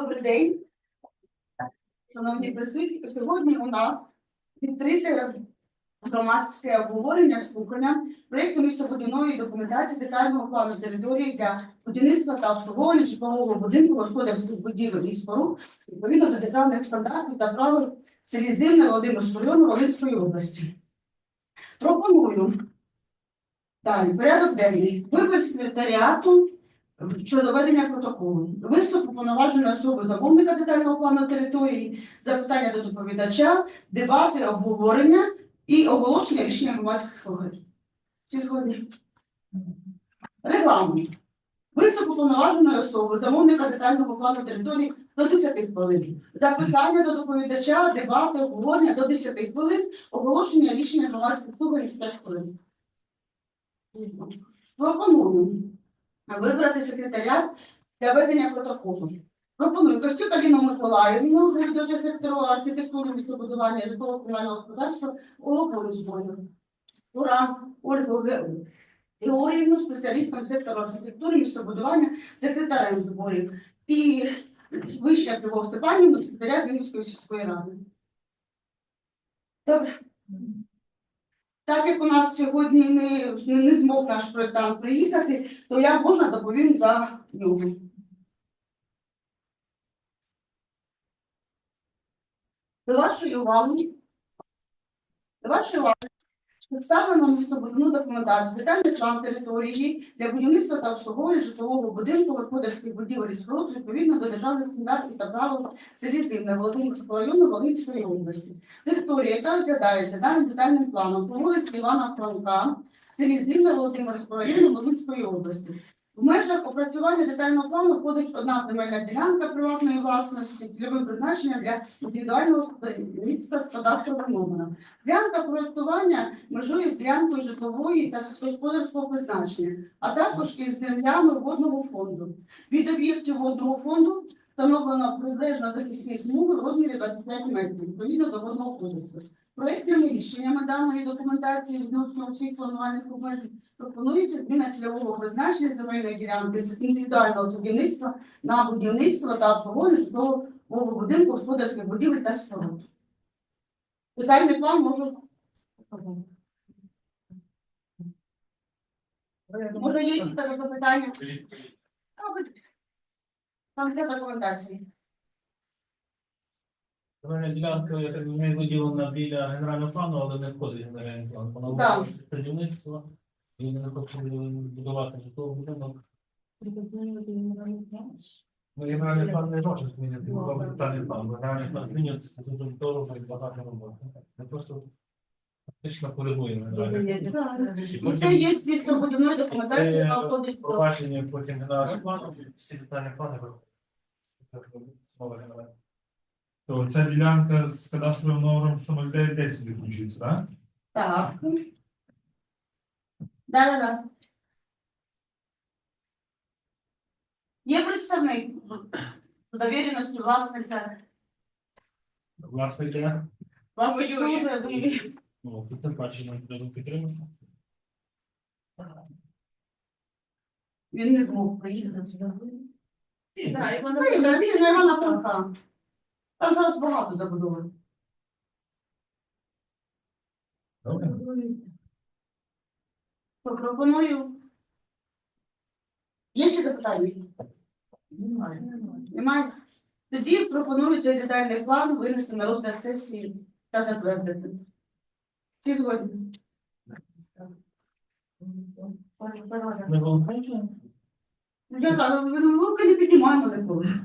Добрий день. Шановні присутні, сьогодні у нас відкрите громадське обговорення слухання проєкту містобудівної документації детального плану території для будівництва та обслуговування житлового будинку господарських будівель і споруд відповідно до державних стандартів та правил Селізивна Володимирського району Волинської області. Пропоную далі порядок денний. Вибір секретаріату щодо ведення протоколу. Виступ уповноваженої особи замовника детального плану території, запитання до доповідача, дебати, обговорення і оголошення рішення громадських слухань. Всі згодні? Регламент. Виступ уповноваженої особи, замовника детального плану території до 10 хвилин. Запитання до доповідача, дебати, обговорення до 10 хвилин, оголошення рішення громадських слухань 5 хвилин. Пропоную вибрати секретаріат для ведення протоколу. Пропоную Костюк Аліну Миколаївну, завідувача сектору архітектури, містобудування і житлово комунального господарства Олопову зброю. Ура Ольгу Ге- Георгіївну, спеціалістом сектору архітектури, містобудування, секретарем зборів. І вища Любов Степанівну, секретаря Вінницької сільської ради. Добре. Так як у нас сьогодні не, не, змог наш проєктант приїхати, то я можна доповім за нього. До вашої уваги. До вашої уваги. Представлено містобудівну документацію, детальний план території для будівництва та обслуговування житлового будинку, господарських будівель і споруд відповідно до державних стандартів та правил Селізивна Володимирського району Волинської області. Територія, яка розглядається даним детальним планом по вулиці Івана Франка, селі Зимна Володимирського району Волинської області. В межах опрацювання детального плану входить одна земельна ділянка приватної власності, цільовим призначенням для індивідуального з кадастровим номером. Ділянка проєктування межує з ділянкою житлової та сільськогосподарського призначення, а також із землями водного фонду. Від об'єктів водного фонду встановлено прибережно захисні смуги в розмірі 25 метрів, відповідно до водного кодексу. Проектними рішеннями даної документації відносно всіх планувальних обмежень пропонується зміна цільового призначення земельної ділянки з індивідуального будівництва на будівництво та обслуговування житлового будинку, господарських будівель та споруд. Детальний план можу. Може, є якісь запитання? Там все документації. Земельна ділянка, я так розумію, виділена біля генерального плану, але не входить в генеральний план. Вона Так. входить в будівництво. І не хоче будувати житловий будинок. Ну, генеральний план не може змінити, бо там детальний план. Генеральний план змінюється, дуже дорого і багато роботи. Ми просто фактично коригуємо генеральний план. І це є містобудівної документації, яка входить до Провадження потім генерального плану, всі детальні плани виходять. Мова генерального. То ця ділянка з кадастровим номером, що 0910 відключиться, так? Так. Да, да, да. Є представник з довіреності власниця. Власне, Власник служить. Ну, тут тим паче нам треба підтримати. Він не змог приїхати сюди. Так, і вона Це Івана Івана Франка. Там зараз багато забудови. добре. Пропоную. Є ще запитання? Немає. Немає. Тоді пропоную цей детальний план винести на розгляд сесії та затвердити. Всі згодні? Ми голосуємо? Я кажу, ви руки не піднімаємо ніколи.